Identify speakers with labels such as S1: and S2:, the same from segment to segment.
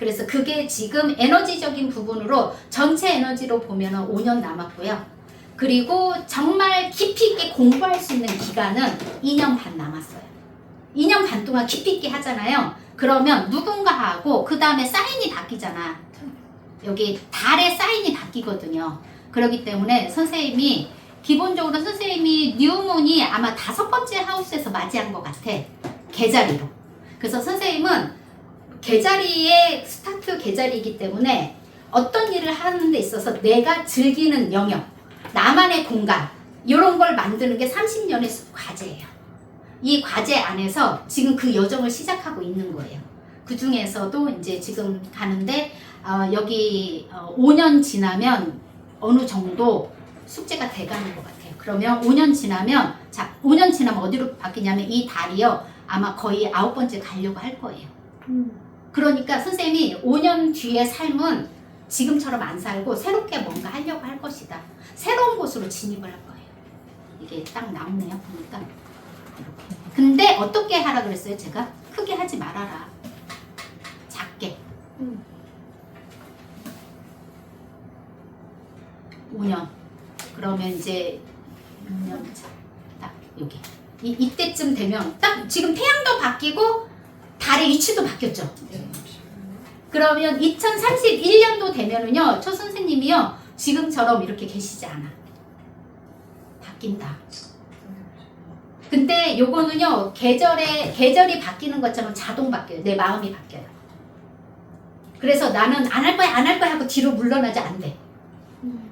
S1: 그래서 그게 지금 에너지적인 부분으로 전체 에너지로 보면 5년 남았고요. 그리고 정말 깊이 있게 공부할 수 있는 기간은 2년 반 남았어요. 2년 반 동안 깊이 있게 하잖아요. 그러면 누군가하고 그 다음에 사인이 바뀌잖아. 여기 달의 사인이 바뀌거든요. 그렇기 때문에 선생님이 기본적으로 선생님이 뉴문이 아마 다섯 번째 하우스에서 맞이한 것 같아. 개자리로. 그래서 선생님은 개자리의 스타트 개자리이기 때문에 어떤 일을 하는 데 있어서 내가 즐기는 영역, 나만의 공간, 이런 걸 만드는 게 30년의 과제예요. 이 과제 안에서 지금 그 여정을 시작하고 있는 거예요. 그 중에서도 이제 지금 가는데 어, 여기 어, 5년 지나면 어느 정도 숙제가 돼가는 것 같아요. 그러면 5년 지나면 자 5년 지나면 어디로 바뀌냐면 이 달이요 아마 거의 아홉 번째 가려고 할 거예요. 그러니까 선생님이 5년 뒤의 삶은 지금처럼 안 살고 새롭게 뭔가 하려고 할 것이다. 새로운 곳으로 진입을 할 거예요. 이게 딱 나오네요. 보니까. 근데 어떻게 하라 그랬어요? 제가 크게 하지 말아라. 작게.
S2: 음.
S1: 5년. 그러면 이제 6년 차. 딱 여기. 이, 이때쯤 되면 딱 지금 태양도 바뀌고 달의 위치도 바뀌었죠. 그러면 2031년도 되면은요, 초 선생님이요, 지금처럼 이렇게 계시지 않아. 바뀐다. 근데 요거는요, 계절에, 계절이 바뀌는 것처럼 자동 바뀌어요. 내 마음이 바뀌어요. 그래서 나는 안 할 거야, 안 할 거야 하고 뒤로 물러나지 안 돼.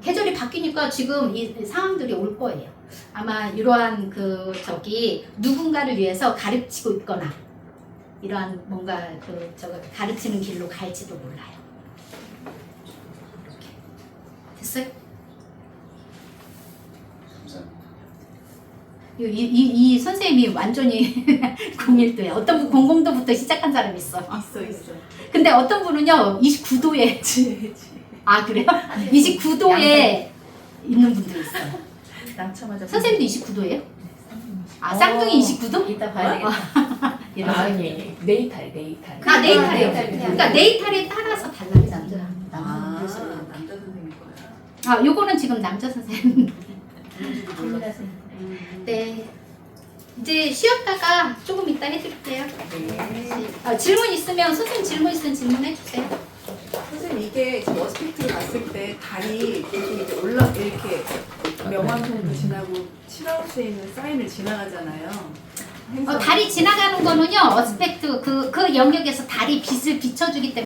S1: 계절이 바뀌니까 지금 이 상황들이 올 거예요. 아마 이러한 그, 저기, 누군가를 위해서 가르치고 있거나, 이러한 뭔가 그 저거 가르치는 길로 갈지도 몰라요. 이렇게 됐어요? 이, 이, 이, 이 선생님이 완전히 01도에 어떤 분 공공도부터 시작한 사람 있어.
S2: 있어 있어.
S1: 근데 어떤 분은요 29도에 지아 그래요? 29도에 있는 분도 있어요.
S2: 남자마자
S1: 선생님도 29도예요? 아 쌍둥이 29도?
S2: 이따 봐야 되겠다.
S1: 거.
S3: 아니 네이탈 네이탈
S1: 아 네이탈이요.
S2: 네이탈.
S1: 그러니까 네이탈에 따라서 달라요.
S2: 아,
S1: 그래서
S2: 남자 선생님 거야.
S1: 아, 요거는 지금 남자 선생님. 네. 이제 쉬었다가 조금 이따 해드릴게요.
S2: 네.
S1: 아, 질문 있으면 선생님 질문 있으면 질문해 주세요.
S2: 선생님 이게 지금 어스펙트를 봤을 때 계속 이제 올라 이렇게 명왕성도 지나고 칠하우스에 있는 사인을 지나가잖아요.
S1: 어, 달이 지나가는 거는요, 어스펙트 그, 그 영역에서 달이 빛을 비춰주기 때문에